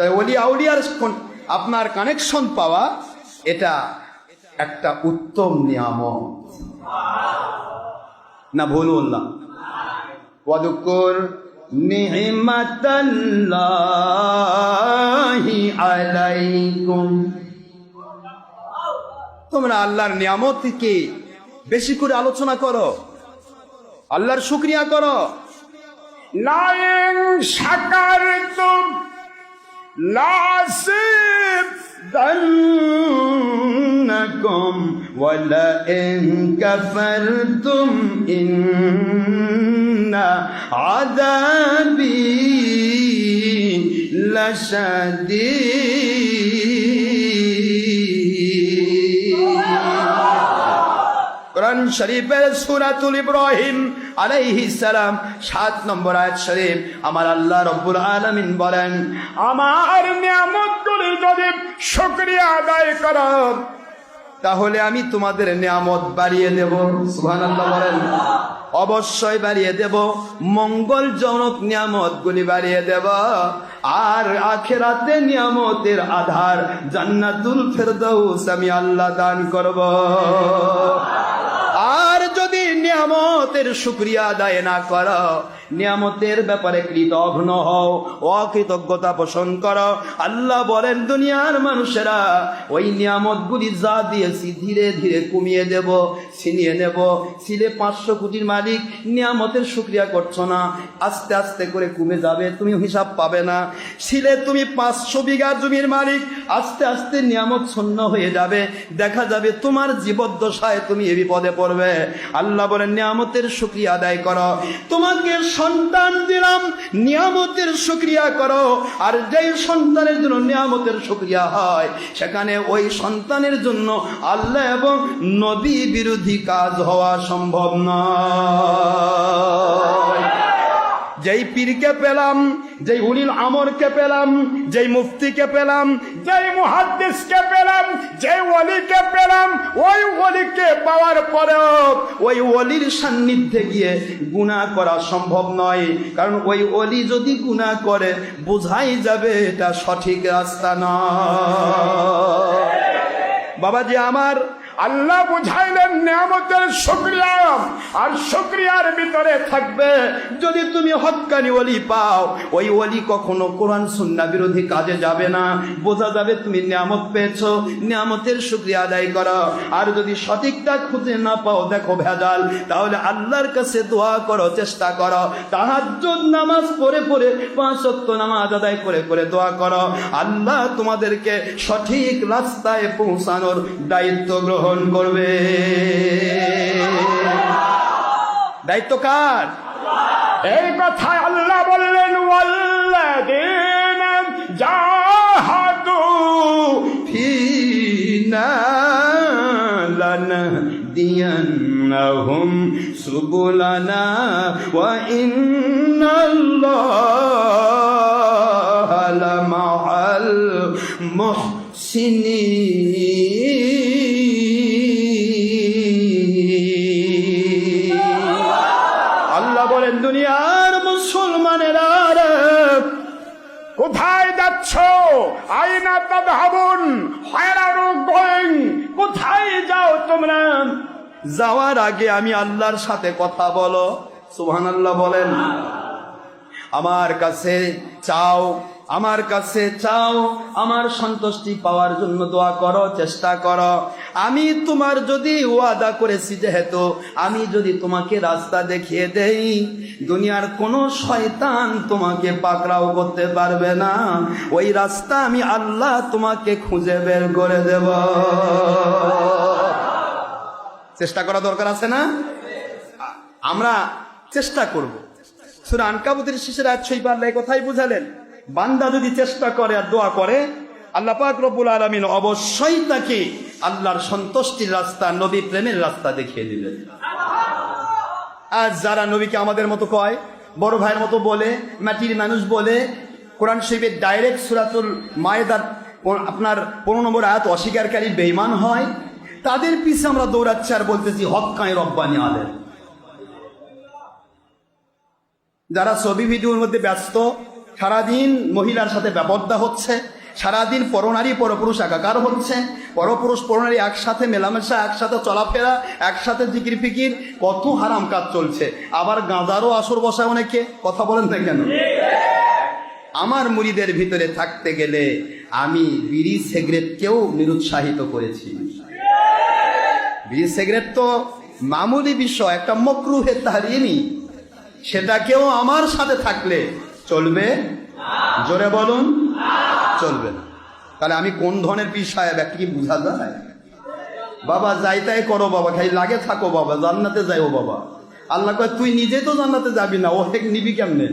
তাই অলি আউলিয়ার আপনার কানেকশন পাওয়া, এটা একটা উত্তম নিয়ামত। না, ভুল বললাম। ওয়াদুকুর তোমরা আল্লাহর নিয়ামতকে বেশি করে আলোচনা করো। আল্লাহর শুক্রিয়া করো। লাইন শাকারতুম لعصبنكم ولئن كفرتم إن عذابي لشديد. শরীফের সুরাতুল ইব্রাহিম আলাইহিস সালাম, সাত নম্বর আয়াত শরীফ। আমার আল্লাহ রব্বুল আলামিন বলেন, আমার নিয়ামতগুলি যদি শুকরিয়া আদায় করো, তাহলে আমি তোমাদের নিয়ামত বাড়িয়ে দেব। সুবহানাল্লাহ বলেন। অবশ্যই বাড়িয়ে দেব, মঙ্গলজনক নিয়ামত গুলি বাড়িয়ে দেব। আর আখেরাতে নিয়ামতের আধার জান্নাতুল ফেরদৌস আমি আল্লাহ দান করব। নিয়ামতের শুক্রিয়া আদায় না করো। নিয়ামতের ব্যাপারে কৃতঘ্ন হও, অকৃতজ্ঞতা পোষণ করো। আল্লাহ বলেন, দুনিয়ার মানুষেরা ওই নিয়ামতগুলি যা দিয়েছি ধীরে ধীরে কমিয়ে দেব, ছিনিয়ে নেব। ছিলে পাঁচশো কোটির মালিক নিয়ামতের শুক্রিয়া করছ না, আস্তে আস্তে করে কমে যাবে, তুমি হিসাব পাবে না। ছিলে তুমি পাঁচশো বিঘা জমির মালিক, আস্তে আস্তে নিয়ামত শূন্য হয়ে যাবে। দেখা যাবে তোমার জীবদ্দশায় তুমি এ বিপদে পড়বে। আল্লাহ বলেন, নিয়ামতের শুক্রিয়া আদায় করো। তোমাকে সন্তান দিলাম, নিয়ামতের সুক্রিয়া করো। আর যেই সন্তানের জন্য নিয়ামতের সুক্রিয়া হয়, সেখানে ওই সন্তানের জন্য আল্লাহ এবং নবী বিরোধী কাজ হওয়া সম্ভব যেই পীরকে পেলাম, যেই উলিল আমরকে পেলাম, যেই মুফতিকে পেলাম, যেই মুহাদ্দিসকে পেলাম, যেই ওলিকে পেলাম, ওই ওলিকে পাওয়ার পরেও ওই অলির সান্নিধ্যে গিয়ে গুণা করা সম্ভব নয়। কারণ ওই অলি যদি গুণা করে, বোঝাই যাবে এটা সঠিক রাস্তা নয়। বাবাজি, আমার আল্লাহ বুঝাইলেন নিয়ামতের শুক্রিয়া। আর শুক্রিয়ার ভিতরে থাকবে, যদি তুমি হক্কানি অলি পাও, ওই অলি কখনো কোরআন সুন্না বিরোধী কাজে যাবে না। বোঝা যাবে তুমি নিয়ামত পেয়েছ, নিয়ামতের শুক্রিয়া আদায় করো। আর যদি সঠিকটা খুঁজে না পাও, দেখো ভেজাল, তাহলে আল্লাহর কাছে দোয়া করো, চেষ্টা করো। তাহাজ্জুদ নামাজ পড়ে পড়ে, পাঁচ ওয়াক্ত নামাজ আদায় করে করে দোয়া করো। আল্লাহ তোমাদেরকে সঠিক রাস্তায় পৌঁছানোর দায়িত্ব গ্রহণ গ্রহণ করবে। দায়িত্ব কার? এই কথা আল্লাহ বললেন জাহাদু ফিনা লানা দিয়ান্নাহুম সুবুলানা ওয়া ইন্নাল্লাহ লামাআল মুহসিনিন. যাচ্ছ? আইনা তাদহাবুন হোয়ার আর গোয়িং। কোথায় যাও তোমরা? যাওয়ার আগে আমি আল্লাহর সাথে কথা বলো। সুহান আল্লাহ বলেন। আমার কাছে চাও আমার কাছে চাও, আমার সন্তুষ্টি পাওয়ার জন্য দোয়া করো, চেষ্টা করো। আমি তোমার যদি ওয়াদা করেছি যেহেতু, আমি যদি তোমাকে রাস্তা দেখিয়ে দেই, দুনিয়ার কোনো শয়তান তোমাকে পাকড়াও করতে পারবে না। ওই রাস্তা আমি আল্লাহ তোমাকে খুঁজে বের করে দেব। চেষ্টা করা দরকার আছে না? আমরা চেষ্টা করব। সুরা আজ ছই পারলে কথাই বুঝালেন। বান্দা যদি চেষ্টা করে আর দোয়া করে, আল্লাহ পাক রব্বুল আলমিন অবশ্যই তাকে আল্লাহর সন্তুষ্টির রাস্তা, নবী প্রেমের রাস্তা দেখিয়ে দিবেন। আজ যারা নবীকে আমাদের মতো কয়, বড় ভাইয়ের মতো বলে, মাটির মানুষ বলে, কোরআন শরীফের ডাইরেক্ট সুরাতুল মায়েদার আপনার পনেরো নম্বর আয়াত অস্বীকারী বেইমান হয়, তাদের পিছে আমরা দৌড়াচ্ছি আর বলতেছি হক্কায় রব্বানি আলের যারা ছবি ভিডিওর মধ্যে ব্যস্ত সারাদিন মহিলার সাথে ব্যাপদ্দা হচ্ছে, সারাদিন পরনারী, পরপুরুষ একাকার হচ্ছে, পরপুরুষ, পরনারী একসাথে মেলামেশা, একসাথে চলাফেরা, একসাথে জিকির ফিকির কত হারাম কাজ চলছে। আবার গাঁদারও আসর বসায় অনেকে, কথা বলেন না কেন? আমার মুড়িদের ভিতরে থাকতে গেলে আমি বিড়ি সিগারেটকেও নিরুৎসাহিত করেছি বিড়ি, সিগারেট তো মামুলি বিষয়, একটা মকরুহে তাহারিনি। সেটাকেও আমার সাথে থাকলে চলবে? জোরে বলুন। চলবে না। তাহলে আমি কোন ধরনের পীর সাহেব, একটা কি বোঝা যায়? বাবা, যাই তাই করো বাবা খাই লাগে থাকো বাবা, জান্নাতে যাই ও বাবা। আল্লাহ কয়, তুই নিজে তো জান্নাতে যাবি না, ও হেক নিবি কেমনে?